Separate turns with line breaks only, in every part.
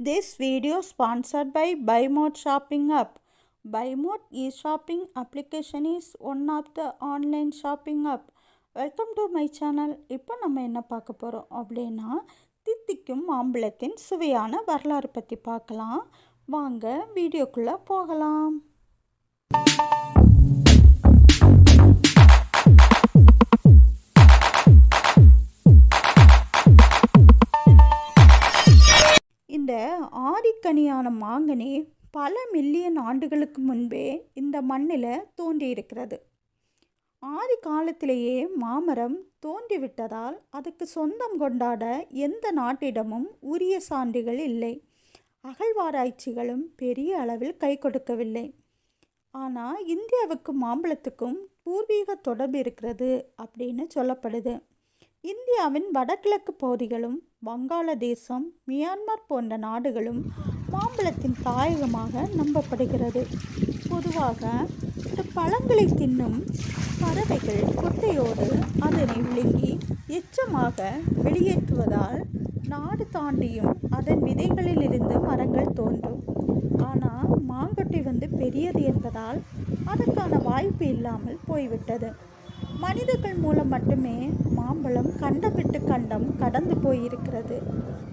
This video sponsored by BuyMode Shopping App. BuyMode e-shopping application is one of the online shopping app. Welcome to my channel இப்போ நம்ம என்ன பார்க்க போகிறோம் அப்படின்னா தித்திக்கும் மாம்பழத்தின் சுவையான வரலாறு பற்றி பார்க்கலாம் வாங்க வீடியோக்குள்ளே போகலாம் இந்த ஆதிக்கனியான மாங்கனி பல மில்லியன் ஆண்டுகளுக்கு முன்பே இந்த மண்ணில் தோன்றியிருக்கிறது. ஆதி காலத்திலேயே மாமரம் தோன்றிவிட்டதால் அதுக்கு சொந்தம் கொண்டாட எந்த நாட்டிடமும் உரிய சான்றுகள் இல்லை. அகழ்வாராய்ச்சிகளும் பெரிய அளவில் கை கொடுக்கவில்லை. ஆனால் இந்தியாவுக்கும் மாம்பழத்துக்கும் பூர்வீக தொடர்பு இருக்கிறது அப்படின்னு சொல்லப்படுது. இந்தியாவின் வடகிழக்கு பகுதிகளும் வங்காளதேசம் மியான்மர் போன்ற நாடுகளும் மாம்பழத்தின் தாயகமாக நம்பப்படுகிறது. பொதுவாக இந்த பழங்களை தின்னும் பறவைகள் கொட்டையோடு அதனை விழுங்கி எச்சமாக வெளியேற்றுவதால் நாடு தாண்டியும் அதன் விதைகளிலிருந்து மரங்கள் தோன்றும். ஆனால் மாங்கொட்டை வந்து பெரியது என்பதால் அதற்கான வாய்ப்பு இல்லாமல் போய்விட்டது. மனிதர்கள் மூலம் மட்டுமே மாம்பழம் கண்டம் விட்டு கண்டம் கடந்து போயிருக்கிறது.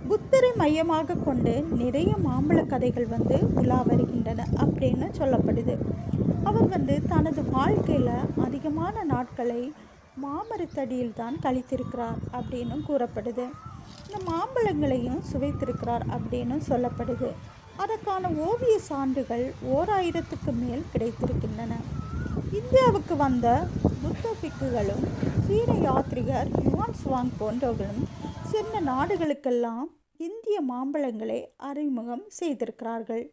புத்தரை மையமாக கொண்டு நிறைய மாம்பழ கதைகள் வந்து உலா வருகின்றன அப்படின்னு சொல்லப்படுது. அவர் வந்து தனது வாழ்க்கையில் அதிகமான நாட்களை மாமரத்தடியில் தான் கழித்திருக்கிறார் அப்படின்னு கூறப்படுது. இந்த மாம்பழங்களையும் சுவைத்திருக்கிறார் அப்படின்னு சொல்லப்படுது. அதற்கான ஓவிய சான்றுகள் ஓர் ஆயிரத்துக்கு மேல் கிடைத்திருக்கின்றன. இந்தியாவுக்கு வந்த புத்த பிக்குகளும் சீன யாத்ரிகர் யுவான் சுவாங் போன்றவர்களும் சின்ன நாடுகளுக்கெல்லாம் இந்திய மாம்பழங்களை அறிமுகம் செய்திருக்கிறார்கள்.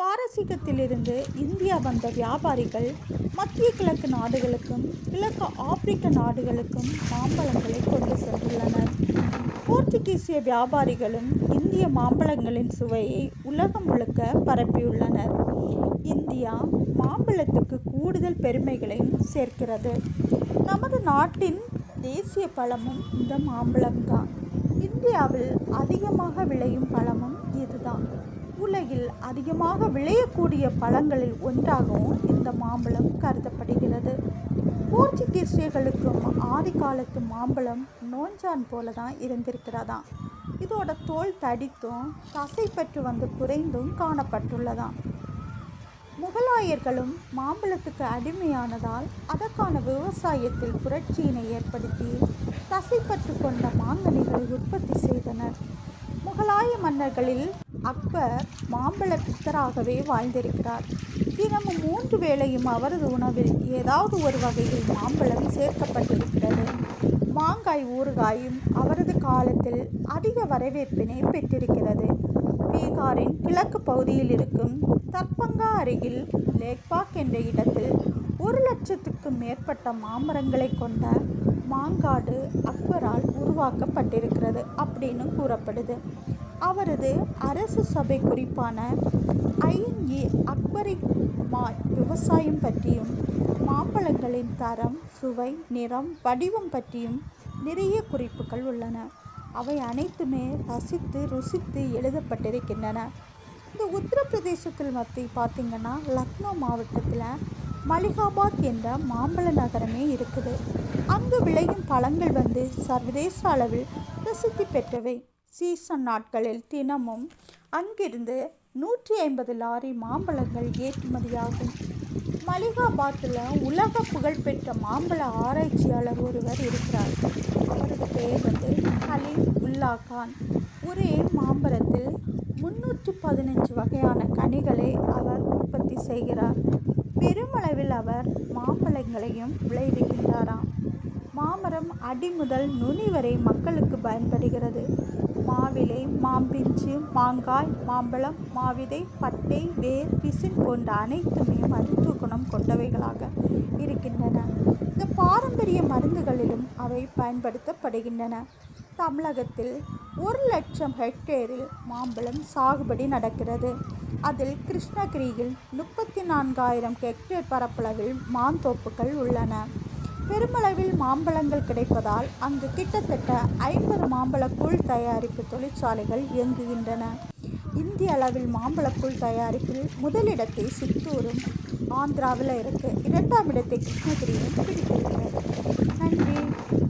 பாரசீகத்திலிருந்து இந்தியா வந்த வியாபாரிகள் மத்திய கிழக்கு நாடுகளுக்கும் கிழக்கு ஆப்பிரிக்க நாடுகளுக்கும் மாம்பழங்களை கொண்டு சென்றுள்ளனர். போர்த்துகீசிய வியாபாரிகளும் இந்திய மாம்பழங்களின் சுவையை உலகம் முழுக்க பரப்பியுள்ளனர். மாம்பழத்துக்கு கூடுதல் பெருமைகளையும் சேர்க்கிறது. நமது நாட்டின் தேசிய பழமும் இந்த மாம்பழம்தான். இந்தியாவில் அதிகமாக விளையும் பழமும் இதுதான். உலகில் அதிகமாக விளையக்கூடிய பழங்களில் ஒன்றாகவும் இந்த மாம்பழம் கருதப்படுகிறது. போர்ச்சுகீசியர்களுக்கும் ஆதி காலத்து மாம்பழம் நோஞ்சான் போல தான் இருந்திருக்கிறதாம். இதோட தோல் தடித்தும் தசைப்பற்று வந்து குறைந்தும் காணப்பட்டுள்ளதாம். முகலாயர்களும் மாம்பழத்துக்கு அடிமையானதால் அதற்கான விவசாயத்தில் புரட்சியினை ஏற்படுத்தி தசைப்பற்று கொண்ட மாங்கனிகளை உற்பத்தி செய்தனர். முகலாய மன்னர்களில் அக்பர் மாம்பழ பித்தராகவே வாழ்ந்திருக்கிறார். தினமும் மூன்று வேளையும் அவரது உணவில் ஏதாவது ஒரு வகையில் மாம்பழம் சேர்க்கப்பட்டிருக்கிறது. மாங்காய் ஊறுகாயும் அவரது காலத்தில் அதிக வரவேற்பினை பெற்றிருக்கிறது. பீகாரின் கிழக்கு பகுதியில் இருக்கும் தற்பங்கா அருகில் லேக்பாக் என்ற இடத்தில் ஒரு லட்சத்துக்கு மேற்பட்ட மாமரங்களை கொண்ட மாங்காடு அக்பரால் உருவாக்கப்பட்டிருக்கிறது அப்படின்னு கூறப்படுது. அவரது அரசு சபை குறிப்பான ஐன் ஏ அக்பரி மா விவசாயம் பற்றியும் மாம்பழங்களின் தரம் சுவை நிறம் வடிவம் பற்றியும் நிறைய குறிப்புகள் உள்ளன. அவை அனைத்துமே ரசித்து ருசித்து எழுதப்பட்டிருக்கின்றன. இந்த உத்தரப்பிரதேசத்தில் மத்தி பார்த்திங்கன்னா லக்னோ மாவட்டத்தில் மலிகாபாத் என்ற மாம்பழ நகரமே இருக்குது. அங்கு விளையும் பழங்கள் வந்து சர்வதேச அளவில் பிரசித்தி பெற்றவை. சீசன் நாட்களில் தினமும் அங்கிருந்து நூற்றி ஐம்பது லாரி மாம்பழங்கள் ஏற்றுமதியாகும். மலிகாபாத்தில் உலக புகழ்பெற்ற மாம்பழ ஆராய்ச்சியாளர் ஒருவர் இருக்கிறார். அவரது பெயர் வந்து ஹலீம் உல்லா கான். ஒரே மாம்பழத்தில் முன்னூற்று பதினஞ்சு வகையான கனிகளை அவர் உற்பத்தி செய்கிறார். பெருமளவில் அவர் மாம்பழங்களையும் விளைவிக்கின்றாராம். மாமரம் அடி முதல் நுனி வரை மக்களுக்கு பயன்படுகிறது. மாவிலை மாம்பிஞ்சு மாங்காய் மாம்பழம் மாவிதை பட்டை வேர் பிசின் போன்ற அனைத்துமே மருத்துவ குணம் கொண்டவைகளாக இருக்கின்றன. இந்த பாரம்பரிய மருந்துகளிலும் அவை பயன்படுத்தப்படுகின்றன. தமிழகத்தில் ஒரு லட்சம் ஹெக்டேரில் மாம்பழம் சாகுபடி நடக்கிறது. அதில் கிருஷ்ணகிரியில் முப்பத்தி நான்காயிரம் ஹெக்டேர் பரப்பளவில் மாந்தோப்புகள் உள்ளன. பெருமளவில் மாம்பழங்கள் கிடைப்பதால் அங்கு கிட்டத்தட்ட ஐம்பது மாம்பழக்கூழ் தயாரிப்பு தொழிற்சாலைகள் இயங்குகின்றன. இந்திய அளவில் மாம்பழக்கூழ் தயாரிப்பில் முதலிடத்தை சித்தூரும் ஆந்திராவில் இருக்குது இரண்டாம் இடத்தை கிருஷ்ணகிரியும் பிடித்திருக்கிறது. நன்றி.